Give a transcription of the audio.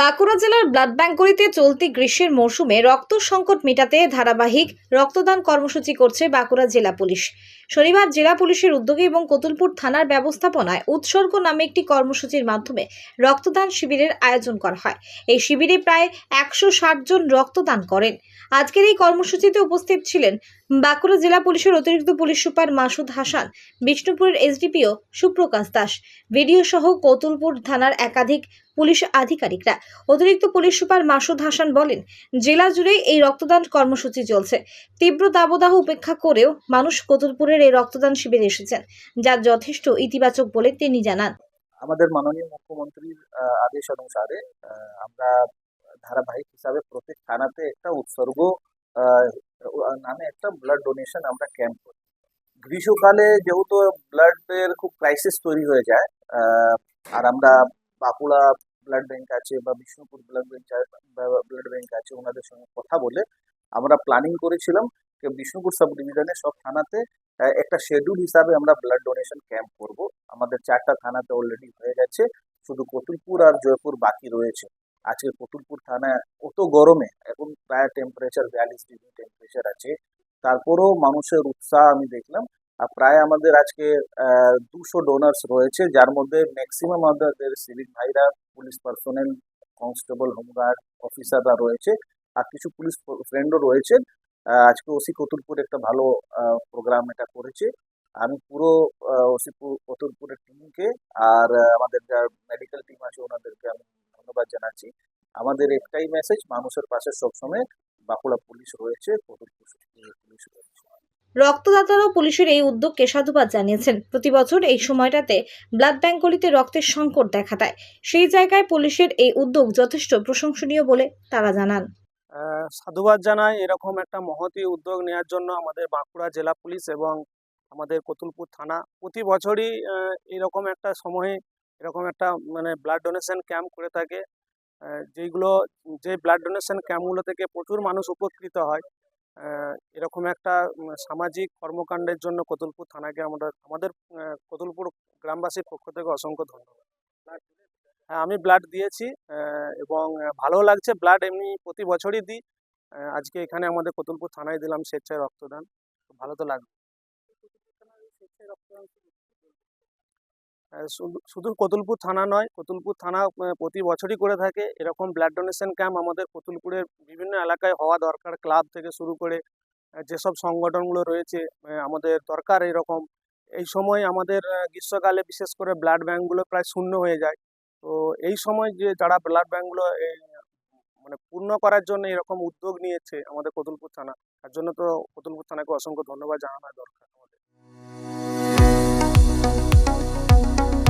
বাঁকুড়া জেলার ব্লাড ব্যাঙ্কগুলিতে চলতি গ্রীষ্মের মরশুমে রক্ত সংকট মেটাতে ধারাবাহিক রক্তদান কর্মসূচি করছে বাঁকুড়া জেলা পুলিশ। শনিবার জেলা পুলিশের উদ্যোগে এবং কতুলপুর থানার ব্যবস্থাপনায় উৎসর্গ নামে একটি কর্মসূচির মাধ্যমে রক্তদান শিবিরের আয়োজন করা হয়। এই শিবিরে প্রায় একশো ষাট জন রক্তদান করেন। আজকের এই কর্মসূচিতে উপস্থিত ছিলেন বাঁকুড়া জেলা পুলিশের অতিরিক্ত পুলিশ সুপার মাসুদ হাসান, বিষ্ণুপুরের এসডিপিও সুপ্রকাশ দাস, ভিডিও সহ কতুলপুর থানার একাধিক পুলিশ আধিকারিকরা। অতিরিক্ত পুলিশ সুপার মাসুদ হাসান বলেন, জেলা জুড়ে এই রক্তদান কর্মসূচি চলছে। তীব্র দাবদাহ উপেক্ষা করেও মানুষ কতুলপুরের এই রক্তদান শিবিরে এসেছেন, যা যথেষ্ট ইতিবাচক বলে তিনি জানান। আমাদের মাননীয় মুখ্যমন্ত্রীর আদেশ অনুসারে আমরা ধারাবাহিক হিসাবে প্রত্যেক থানাতে একটা উৎসর্গ নামে একটা ব্লাড ডোনেশন আমরা ক্যাম্প করি। গ্রীষ্মকালে যেহেতু ব্লাডের খুব ক্রাইসিস তৈরি হয়ে যায় আর আমরা বাঁকুড়া ব্লাড ব্যাংক আছে বা Bishnupur blood bank blood bank আছে, ওনাদের সঙ্গে কথা বলে আমরা প্ল্যানিং করেছিলাম যে বিষ্ণুপুর সাব ডিভিশনের সব থানাতে একটা শেডিউল হিসাবে আমরা ব্লাড ডোনেশন ক্যাম্প করব। আমাদের চারটা থানাতে অলরেডি হয়ে গেছে, শুধু কতুলপুর আর জয়পুর বাকি রয়েছে। আজকে কতুলপুর থানায় অত গরমে, এখন প্রায় টেম্পারেচার বিয়াল্লিশ ডিগ্রি টেম্পারেচার আছে। তারপরেও মানুষের উৎসাহ আমি দেখলাম প্রায় আমাদের আজকে দুশো ডোনার্স রয়েছে, যার মধ্যে ম্যাক্সিমাম আমাদের সিভিক ভাইরা, পুলিশ পার্সোনেল কনস্টেবল হোমগার্ড অফিসাররা রয়েছে, আর কিছু পুলিশ ফ্রেন্ডও রয়েছে। আজকে ওসি কতুলপুর একটা ভালো প্রোগ্রাম এটা করেছে। আমি পুরো ওসি কতুলপুরের টিমকে আর আমাদের যা মেডিকেল টিম আছে ওনাদেরকে আমি ধন্যবাদ জানাচ্ছি। আমাদের একটাই মেসেজ মানুষের পাশে সবসময় বাঁকুড়া পুলিশ রয়েছে, কতুলপুর। রক্তদাতারাও পুলিশের এই উদ্যোগকে সাধুবাদ জানিয়েছেন। প্রতি বছর এই সময়টাতে ব্লাড ব্যাঙ্কগুলিতে রক্তের সংকট দেখা দেয়। সেই জায়গায় পুলিশের এই উদ্যোগ যথেষ্ট প্রশংসনীয় বলে তারা জানান। সাধুবাদ জানাই এরকম একটা মহতি উদ্যোগ নেওয়ার জন্য আমাদের বাঁকুড়া জেলা পুলিশ এবং আমাদের কতুলপুর থানা প্রতি বছরই এরকম একটা সময়ে এরকম একটা মানে ব্লাড ডোনেশন ক্যাম্প করে থাকে। যেইগুলো, যে ব্লাড ডোনেশন ক্যাম্পগুলো থেকে প্রচুর মানুষ উপকৃত হয়। এরকম একটা সামাজিক কর্মকাণ্ডের জন্য কতুলপুর থানাকে আমরা আমাদের কতুলপুর গ্রামবাসীর পক্ষ থেকে অসংখ্য ধন্যবাদ। হ্যাঁ আমি ব্লাড দিয়েছি এবং ভালো লাগছে ব্লাড এমনি প্রতি বছরই দিই। আজকে এখানে আমাদের কতুলপুর থানায় দিলাম স্বেচ্ছায় রক্তদান। ভালো তো লাগবে। শুধু কতুলপুর থানা নয়, কতুলপুর থানা প্রতি বছরই করে থাকে। এরকম ব্লাড ডোনেশন ক্যাম্প আমাদের কতুলপুরের বিভিন্ন এলাকায় হওয়া দরকার ক্লাব থেকে শুরু করে যেসব সংগঠনগুলো রয়েছে আমাদের দরকার এরকম। এই সময় আমাদের গ্রীষ্মকালে বিশেষ করে ব্লাড ব্যাঙ্কগুলো প্রায় শূন্য হয়ে যায়। তো এই সময় যে যারা ব্লাড ব্যাঙ্কগুলো মানে পূর্ণ করার জন্য এরকম উদ্যোগ নিয়েছে আমাদের কতুলপুর থানা, তার জন্য তো কতুলপুর থানাকে অসংখ্য ধন্যবাদ জানানো দরকার।